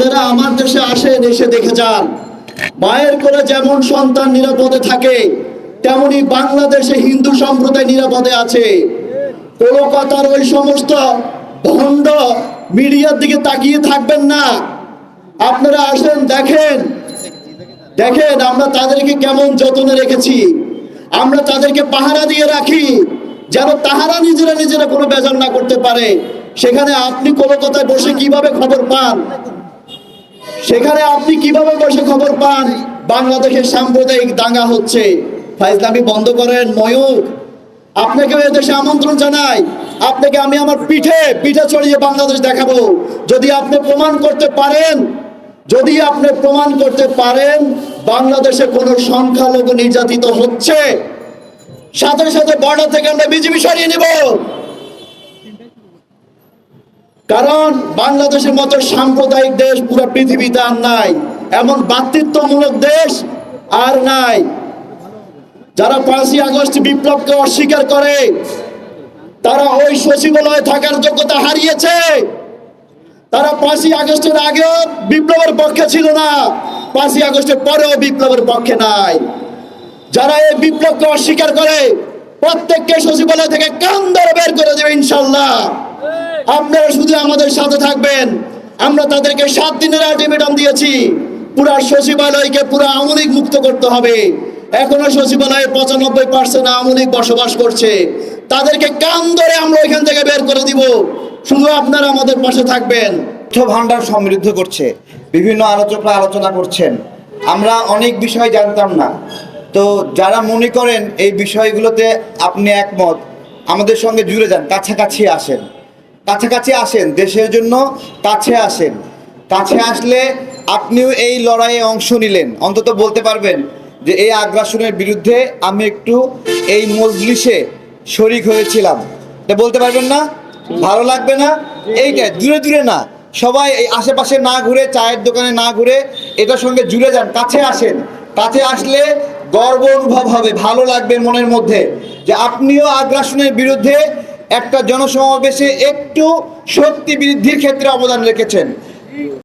আপনারা আমার দেশে আসেন, এসে দেখে যান। মায়ের করে যেমন সন্তান নিরাপদে থাকে, তেমনি বাংলাদেশে হিন্দু সম্প্রদায় নিরাপদে আছে। কলকাতার ওই সমস্ত ভণ্ড মিডিয়ার দিকে তাকিয়ে থাকবেন না। আপনারা আসেন, দেখেন। দেখেন, আমরা তাদেরকে কেমন যত্নে রেখেছি। আমরা তাদেরকে পাহারা দিয়ে রাখি, যেন তাহারা নিজেরা নিজেরা কোনো বেজার না করতে পারে। সেখানে আপনি কলকাতায় বসে কীভাবে খবর পান? সেখানে আপনি কীভাবে বসে খবর পান? বাংলাদেশের সাম্প্রদায়িক দাঙ্গা হচ্ছে। ফাইজলামি বন্ধ করেন, ময়ূর। আপনাকে দেশে আমন্ত্রণ জানাই। আপনাকে আমি আমার পিঠে পিঠে চড়িয়ে বাংলাদেশ দেখাবো। যদি আপনি প্রমাণ করতে পারেন, যদি আপনি প্রমাণ করতে পারেন, বাংলাদেশে কোনো সংখ্যালঘু নির্যাতিত হচ্ছে। সাথে সাথে বর্ডার থেকে আমরা বিজেপি সরিয়ে নেব। কারণ বাংলাদেশের মতো সাম্প্রদায়িক দেশ পুরো পৃথিবীতে আর নাই। এমন বাতৃত্বমূলক দেশ আর নাই। যারা পাঁচই আগস্ট বিপ্লবকে অস্বীকার করে, তারা ওই সচিবালয়ে থাকার যোগ্যতা হারিয়েছে। তারা পাঁচই আগস্টের আগেও বিপ্লবের পক্ষে ছিল না, পাঁচই আগস্টের পরেও বিপ্লবের পক্ষে নাই। যারা এই বিপ্লবকে অস্বীকার করে, প্রত্যেককে সচিবালয় থেকে কান ধরে বের করে দেবে ইনশাল্লাহ। আপনারা শুধু আমাদের সাথে থাকবেন। আমরা তাদেরকে সাত দিনের আলটিমেটাম দিয়েছি। পুরা সচিবালয়কে পুরো আওয়ামী লীগ মুক্ত করতে হবে। এখনও সচিবালয়ে পঁচানব্বই পার্সেন্ট আওয়ামী লীগ বসবাস করছে। তাদেরকে কান ধরে আমরা এখান থেকে বের করে দিব। শুধু আপনারা আমাদের পাশে থাকবেন। তথ্য ভান্ডার সমৃদ্ধ করছে। বিভিন্ন আলোচকরা আলোচনা করছেন। আমরা অনেক বিষয় জানতাম না। তো যারা মনে করেন এই বিষয়গুলোতে আপনি একমত, আমাদের সঙ্গে জুড়ে যান, কাছাকাছি আসেন। কাছাকাছি আসেন, দেশের জন্য কাছে আসেন। কাছে আসলে আপনিও এই লড়াইয়ে অংশ নিলেন। অন্তত বলতে পারবেন যে এই আগ্রাসনের বিরুদ্ধে আমি একটু এই মজলিসে শরিক হয়েছিলাম। এটা বলতে পারবেন না? ভালো লাগবে না? এইটাই দূরে দূরে না। সবাই এই আশেপাশে না ঘুরে, চায়ের দোকানে না ঘুরে এটার সঙ্গে জুড়ে যান, কাছে আসেন। কাছে আসলে গর্ব অনুভব হবে, ভালো লাগবে মনের মধ্যে। যে আপনিও আগ্রাসনের বিরুদ্ধে একটা জনসমাবেশে একটু শক্তি বৃদ্ধির ক্ষেত্রে অবদান রেখেছেন।